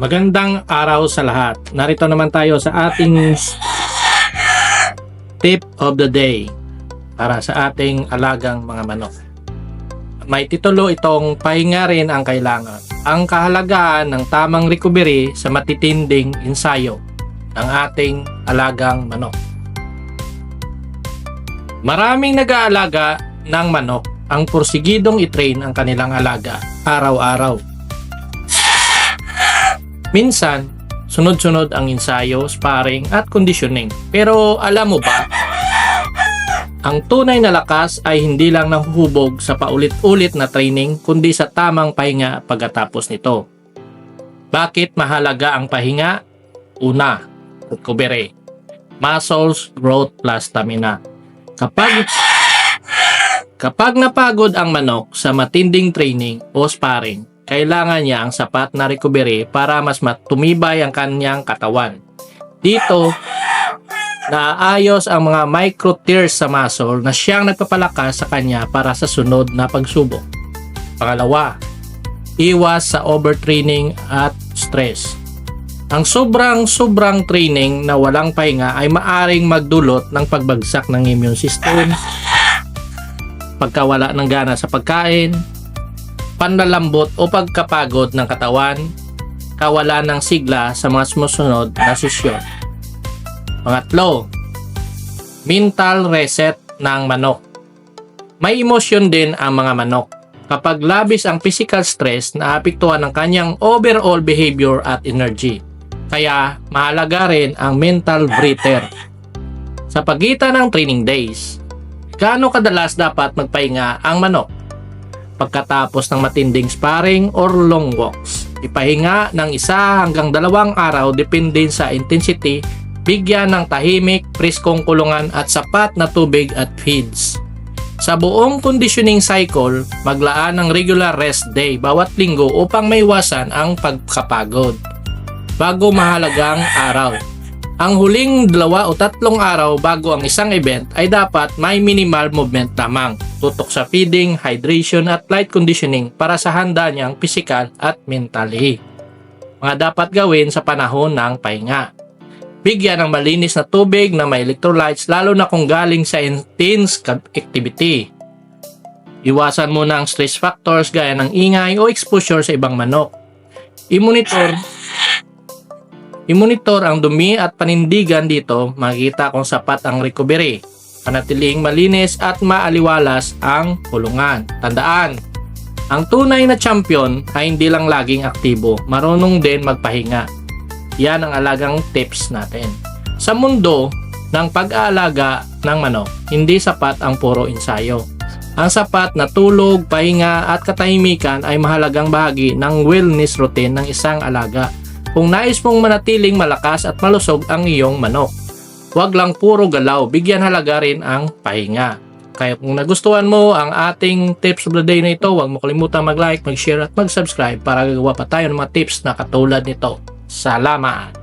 Magandang araw sa lahat. Narito naman tayo sa ating tip of the day para sa ating alagang mga manok. May titulo itong pahinga rin ang kailangan. Ang kahalagaan ng tamang recovery sa matitinding ensayo ng ating alagang manok. Maraming nag-aalaga ng manok ang porsigidong itrain ang kanilang alaga araw-araw. Minsan, sunod-sunod ang ensayo, sparring at conditioning. Pero alam mo ba, ang tunay na lakas ay hindi lang nahuhubog sa paulit-ulit na training kundi sa tamang pahinga pagkatapos nito. Bakit mahalaga ang pahinga? Una, recovery. Muscles, growth plus stamina. Kapag Kapag napagod ang manok sa matinding training o sparring, kailangan niya ang sapat na recovery para mas matumibay ang kanyang katawan. Dito, naayos ang mga micro tears sa muscle na siyang nagpapalakas sa kanya para sa sunod na pagsubok. Pangalawa, iwas sa overtraining at stress. Ang sobrang-sobrang training na walang pahinga ay maaring magdulot ng pagbagsak ng immune system, pagkawala ng gana sa pagkain, panlalambot o pagkapagod ng katawan, kawalan ng sigla sa mga sumusunod na sesyon. Pangatlo, mental reset ng manok. May emosyon din ang mga manok. Kapag labis ang physical stress, naapektuhan ang kanyang overall behavior at energy. Kaya mahalaga rin ang mental breather. Sa pagitan ng training days, gaano kadalas dapat magpahinga ang manok? Pagkatapos ng matinding sparring or long walks, ipahinga ng isa hanggang dalawang araw depende sa intensity, bigyan ng tahimik, preskong kulungan at sapat na tubig at feeds. Sa buong conditioning cycle, maglaan ng regular rest day bawat linggo upang maiwasan ang pagkapagod. Bago mahalagang araw. Ang huling dalawa o tatlong araw bago ang isang event ay dapat may minimal movement lamang. Tutok sa feeding, hydration at light conditioning para sa handa niyang physical at mentally. Mga dapat gawin sa panahon ng pahinga. Bigyan ng malinis na tubig na may electrolytes lalo na kung galing sa intense activity. Iwasan muna ang stress factors gaya ng ingay o exposure sa ibang manok. I-monitor I-monitor ang dumi at panindigan dito, makikita kung sapat ang recovery. Panatiling malinis at maaliwalas ang kulungan. Tandaan, ang tunay na champion ay hindi lang laging aktibo, marunong din magpahinga. Yan ang alagang tips natin. Sa mundo ng pag-aalaga ng manok, hindi sapat ang puro ensayo. Ang sapat na tulog, pahinga at katahimikan ay mahalagang bahagi ng wellness routine ng isang alaga kung nais mong manatiling malakas at malusog ang iyong manok. Huwag lang puro galaw, bigyan halaga rin ang pahinga. Kaya kung nagustuhan mo ang ating tips of the day na ito, huwag mo kalimutan mag-like, mag-share at mag-subscribe para gagawa pa tayo ng mga tips na katulad nito. Salamat!